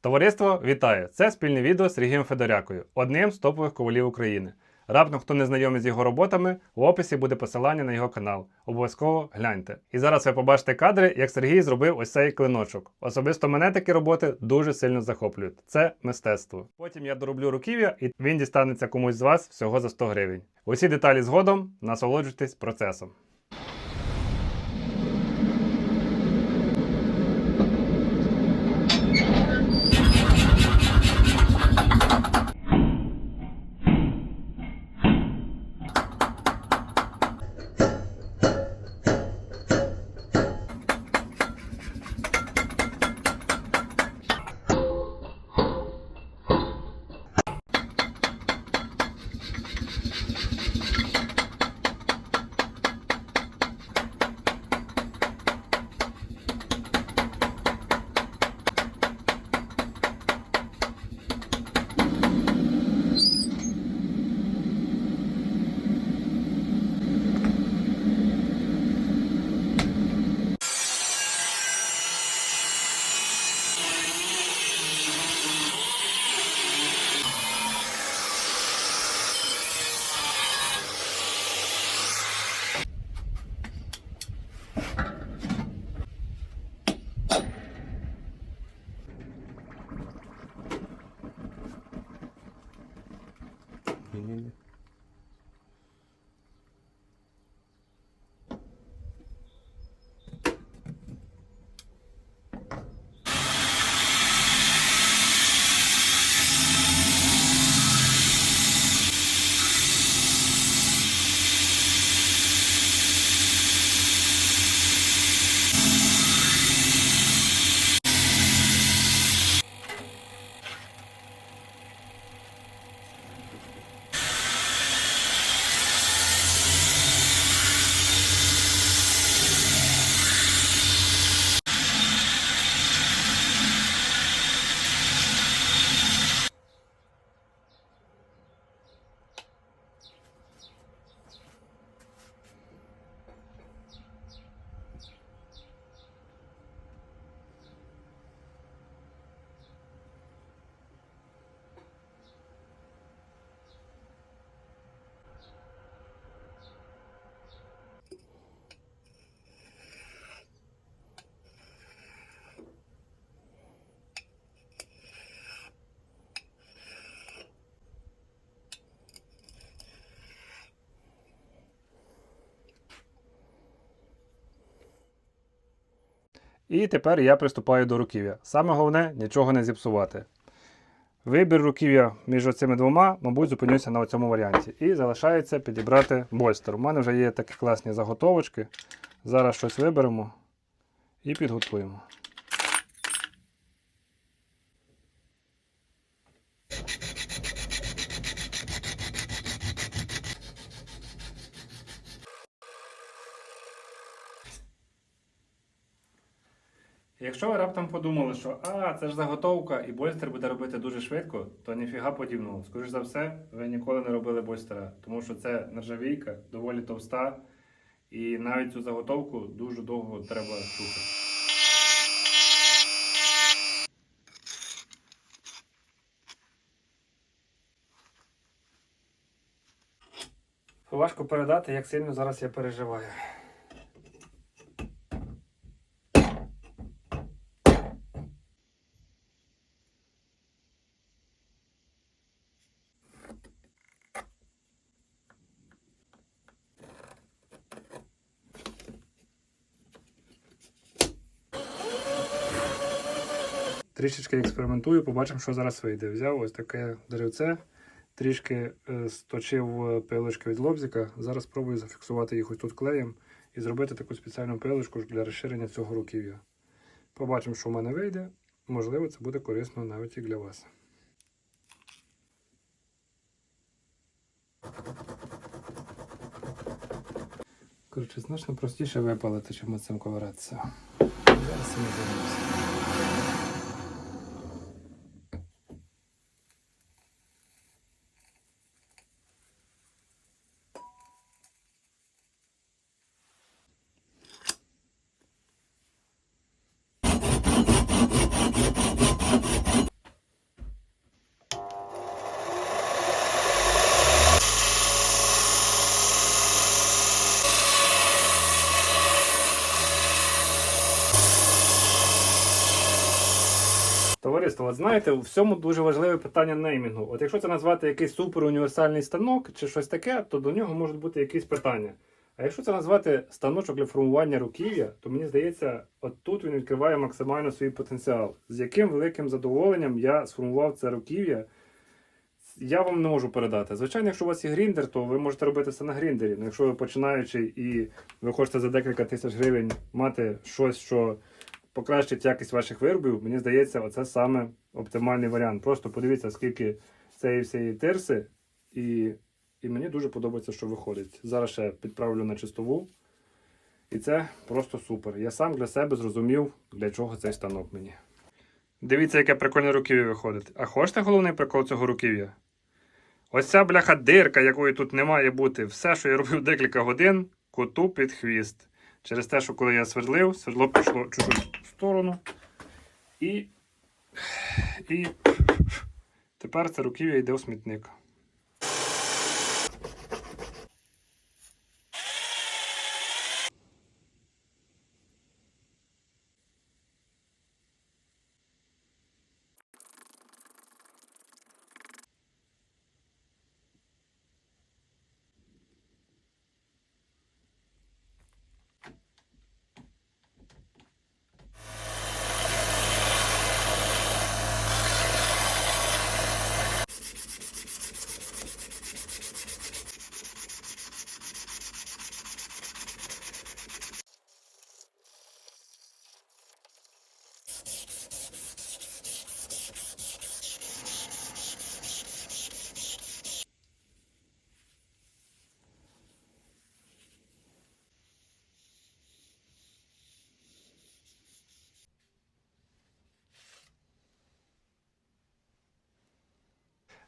Товариство вітаю! Це спільне відео з Сергієм Федорякою, одним з топових ковалів України. Раптом хто не знайомий з його роботами, в описі буде посилання на його канал. Обов'язково гляньте. І зараз ви побачите кадри, як Сергій зробив ось цей клиночок. Особисто мене такі роботи дуже сильно захоплюють. Це мистецтво. Потім я дороблю руків'я, і він дістанеться комусь з вас всього за 100 гривень. Усі деталі згодом насолоджуйтесь процесом. І тепер я приступаю до руків'я. Саме головне нічого не зіпсувати. Вибір руків'я між оцими двома, мабуть, зупинюся на цьому варіанті. І залишається підібрати больстер. У мене вже є такі класні заготовочки. Зараз щось виберемо і підготуємо. Якщо ви раптом подумали, що а, це ж заготовка і больстер буде робити дуже швидко, то ніфіга подібного. Скоріше за все, ви ніколи не робили больстера, тому що це нержавійка, доволі товста, і навіть цю заготовку дуже довго треба слухати. Важко передати, як сильно зараз я переживаю. Трішечки експериментую, побачимо, що зараз вийде. Взяв ось таке деревце, трішки е, сточив е, пилочки від лобзика. Зараз спробую зафіксувати їх ось тут клеєм і зробити таку спеціальну пилочку для розширення цього руків'я. Побачимо, що в мене вийде. Можливо, це буде корисно навіть і для вас. Коротше, значно простіше випалити, чим цим ковиратися. Зараз цим і Товариство, от знаєте, у всьому дуже важливе питання неймінгу. От якщо це назвати якийсь суперуніверсальний станок чи щось таке, то до нього можуть бути якісь питання. А якщо це назвати станочок для формування руків'я, то мені здається, от тут він відкриває максимально свій потенціал. З яким великим задоволенням я сформував це руків'я, я вам не можу передати. Звичайно, якщо у вас є гріндер, то ви можете робити це на гріндері. Ну, якщо ви починаючий і ви хочете за декілька тисяч гривень мати щось, що покращить якість ваших виробів, мені здається, оце саме оптимальний варіант. Просто подивіться, скільки цієї всієї тирси, і, і мені дуже подобається, що виходить. Зараз ще підправлю на чистову. І це просто супер. Я сам для себе зрозумів, для чого цей станок мені. Дивіться, яке прикольне руків'я виходить. А хочете головний прикол цього руків'я? Ось ця бляха дирка, якої тут не має бути. Все, що я робив декілька годин, коту під хвіст. Через те, що коли я свердлив, свердло пішло чуть-чуть сторону. І. І. Тепер це руків'я йде у смітник.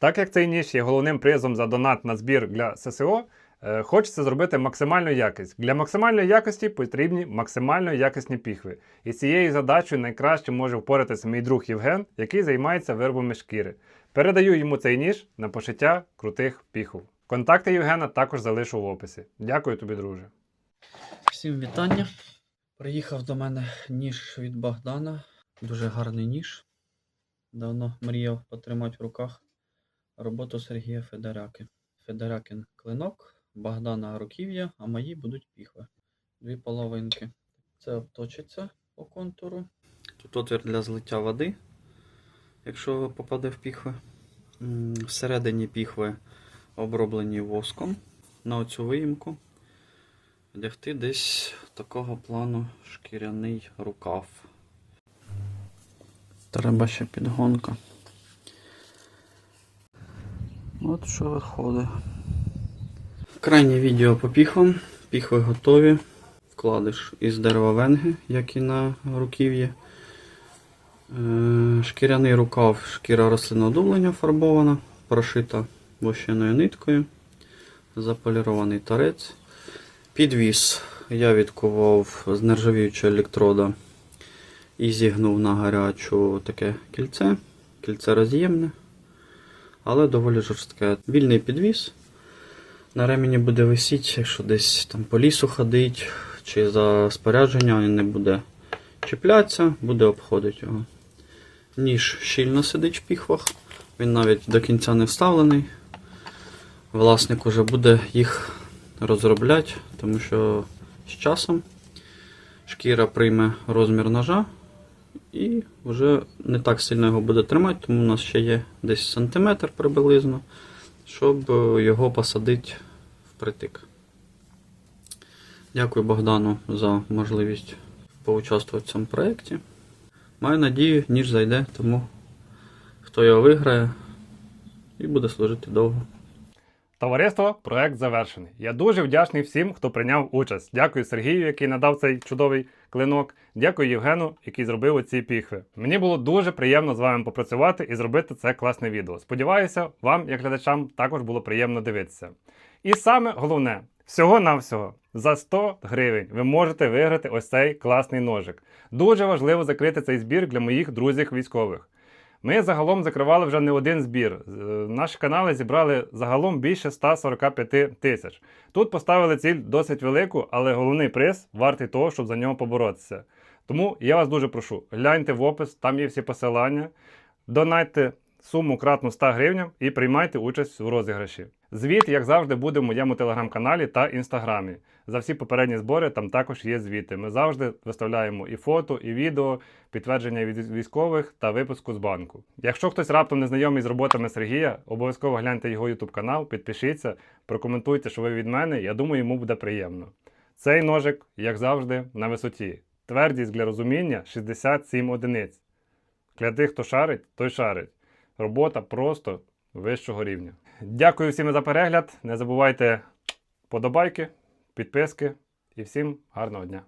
Так як цей ніж є головним призом за донат на збір для ССО, е, хочеться зробити максимальну якість. Для максимальної якості потрібні максимально якісні піхви. І цією задачею найкраще може впоратися мій друг Євген, який займається виробами шкіри. Передаю йому цей ніж на пошиття крутих піхов. Контакти Євгена також залишу в описі. Дякую тобі, друже. Всім вітання. Приїхав до мене ніж від Богдана. Дуже гарний ніж. Давно мріяв потримати в руках роботу Сергія Федоряки. Федорякин клинок, Богдана руків'я, а мої будуть піхви. Дві половинки. Це обточиться по контуру. Тут отвір для злиття води, якщо попаде в піхви. Всередині піхви оброблені воском на оцю виїмку одягти десь такого плану шкіряний рукав. Треба ще підгонка. От що виходить. Крайнє відео по піхвам. Піхви готові. Вкладиш із дерева венги, як і на руків'ї. Е, Шкіряний рукав, шкіра рослинного дублення фарбована, прошита вощеною ниткою, заполірований торець. Підвіз я відкував з нержавіючого електрода і зігнув на гарячу таке кільце. Кільце роз'ємне, але доволі жорстке. Вільний підвіз. На ремені буде висіти, якщо десь там по лісу ходить, чи за спорядження він не буде чіплятися, буде обходити його. Ніж щільно сидить в піхвах, він навіть до кінця не вставлений. Власник уже буде їх розробляти, тому що з часом шкіра прийме розмір ножа і вже не так сильно його буде тримати, тому у нас ще є десь сантиметр приблизно, щоб е, його посадити впритик. Дякую Богдану за можливість поучаствувати в цьому проєкті. Маю надію, ніж зайде, тому хто його виграє і буде служити довго. Товариство, проект завершений. Я дуже вдячний всім, хто прийняв участь. Дякую Сергію, який надав цей чудовий клинок. Дякую Євгену, який зробив оці піхви. Мені було дуже приємно з вами попрацювати і зробити це класне відео. Сподіваюся, вам, як глядачам, також було приємно дивитися. І саме головне, всього-навсього за 100 гривень ви можете виграти ось цей класний ножик. Дуже важливо закрити цей збір для моїх друзів військових. Ми загалом закривали вже не один збір. Е, Наші канали зібрали загалом більше 145 тисяч. Тут поставили ціль досить велику, але головний приз вартий того, щоб за нього поборотися. Тому я вас дуже прошу, гляньте в опис, там є всі посилання, донайте суму кратну 100 гривням і приймайте участь у розіграші. Звіт, як завжди, буде в моєму телеграм-каналі та інстаграмі. За всі попередні збори там також є звіти. Ми завжди виставляємо і фото, і відео, підтвердження від військових та випуску з банку. Якщо хтось раптом не знайомий з роботами Сергія, обов'язково гляньте його YouTube канал, підпишіться, прокоментуйте, що ви від мене. Я думаю, йому буде приємно. Цей ножик, як завжди, на висоті. Твердість для розуміння 67 одиниць. Для тих, хто шарить, той шарить. Робота просто вищого рівня. Дякую всім за перегляд. Не забувайте подобайки, підписки і всім гарного дня.